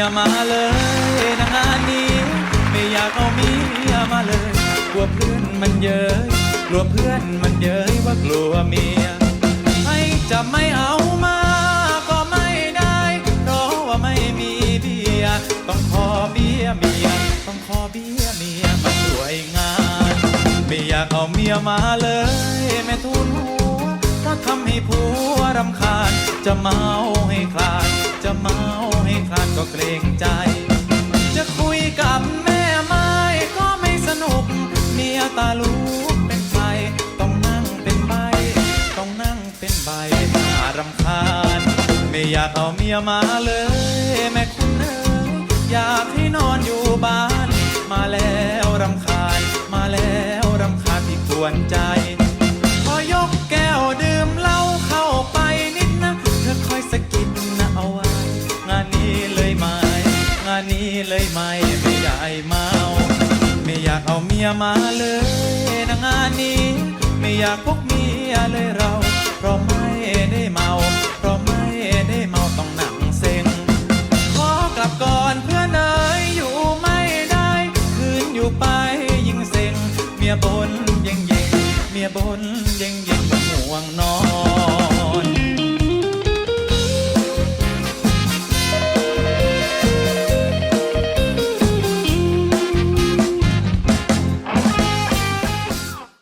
ียมาเลยนะงานนี้ ไม่อยากเอาเมียมาเลยกลัวเพื่อนมันเย้ยกลัวเพื่อนมันเย้ยว่ากลัวเมียให้จะไม่เอามาก็ไม่ได้เพราะว่าไม่มีเบียต้องขอเบียเมียต้องขอเบียเมียมาช่วยงาน ไม่อยากเอาเมียมาเลยแม่ทุนหัวเพราทำให้ผัวรำคาญจะเมาให้คลานจะเมา ให้คลานก็เกรงใจ จะคุยกับแม่ไม้ก็ไม่สนุก เมียตาลูกเป็นไฟต้องนั่งเป็นใบ ต้องนั่งเป็นใบน่ารำคาญ ไม่อยากเอาเมียมาเลย แม่คุณเอ๋ยอยากให้นอนอยู่บ้าน มาแล้วรำคาญ มาแล้วรำคาญที่ควรใจ เลยไหมไม่ได้เมา ไม่อยากเอาเมียมาเลยนะงานนี้ ไม่อยากพกเมียเลยเรา เพราะไม่ได้เมา เพราะไม่ได้เมาต้องหนังเซ็งขอกลับก่อนเพื่อนเอ๋ยอยู่ไม่ได้คืนอยู่ไปยิ่งเซ็งเมียบนเย่งเย่งเมียบนเย่งเย่งห่วงนอน